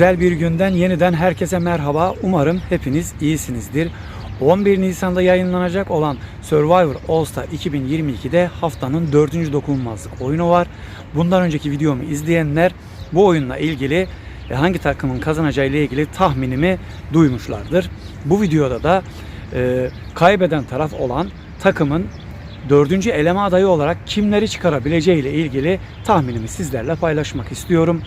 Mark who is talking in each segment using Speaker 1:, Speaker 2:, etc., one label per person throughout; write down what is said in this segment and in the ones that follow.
Speaker 1: Güzel bir günden yeniden herkese merhaba. Umarım hepiniz iyisinizdir. 11 Nisan'da yayınlanacak olan Survivor All Star 2022'de haftanın 4. dokunulmazlık oyunu var. Bundan önceki videomu izleyenler bu oyunla ilgili e, hangi takımın kazanacağı ile ilgili tahminimi duymuşlardır. Bu videoda da e, kaybeden taraf olan takımın dördüncü eleme adayı olarak kimleri çıkarabileceği ile ilgili tahminimi sizlerle paylaşmak istiyorum.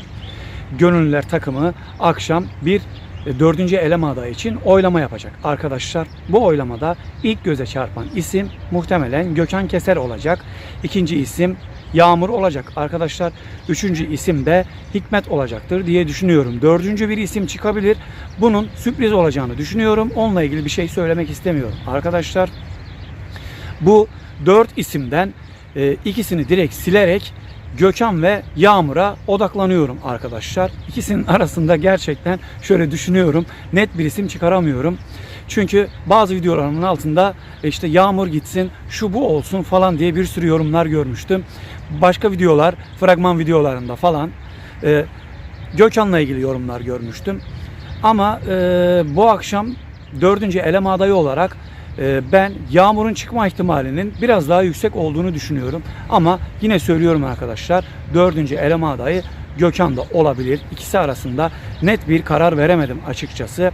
Speaker 1: Gönüllüler takımı akşam bir e, dördüncü eleme adayı için oylama yapacak arkadaşlar. Bu oylamada ilk göze çarpan isim muhtemelen Gökhan Keser olacak. İkinci isim Yağmur olacak arkadaşlar. Üçüncü isim de Hikmet olacaktır diye düşünüyorum. Dördüncü bir isim çıkabilir. Bunun sürpriz olacağını düşünüyorum. Onunla ilgili bir şey söylemek istemiyorum arkadaşlar. Bu dört isimden e, ikisini direkt silerek Gökhan ve Yağmur'a odaklanıyorum arkadaşlar. İkisinin arasında gerçekten şöyle düşünüyorum. Net bir isim çıkaramıyorum. Çünkü bazı videolarımın altında e, işte Yağmur gitsin, şu bu olsun falan diye bir sürü yorumlar görmüştüm. Başka videolar, fragman videolarında falan e, Gökhan'la ilgili yorumlar görmüştüm. Ama e, bu akşam dördüncü eleme adayı olarak ben Yağmur'un çıkma ihtimalinin biraz daha yüksek olduğunu düşünüyorum. Ama yine söylüyorum arkadaşlar dördüncü eleme adayı Gökhan da olabilir. İkisi arasında net bir karar veremedim açıkçası.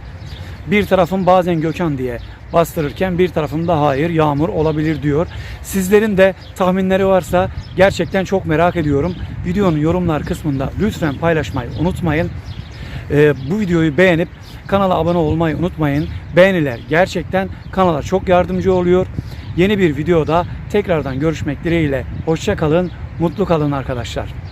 Speaker 1: Bir tarafım bazen Gökhan diye bastırırken bir tarafım da hayır Yağmur olabilir diyor. Sizlerin de tahminleri varsa gerçekten çok merak ediyorum. Videonun yorumlar kısmında lütfen paylaşmayı unutmayın. Ee, bu videoyu beğenip kanala abone olmayı unutmayın. Beğeniler gerçekten kanala çok yardımcı oluyor. Yeni bir videoda tekrardan görüşmek dileğiyle. Hoşça kalın, mutlu kalın arkadaşlar.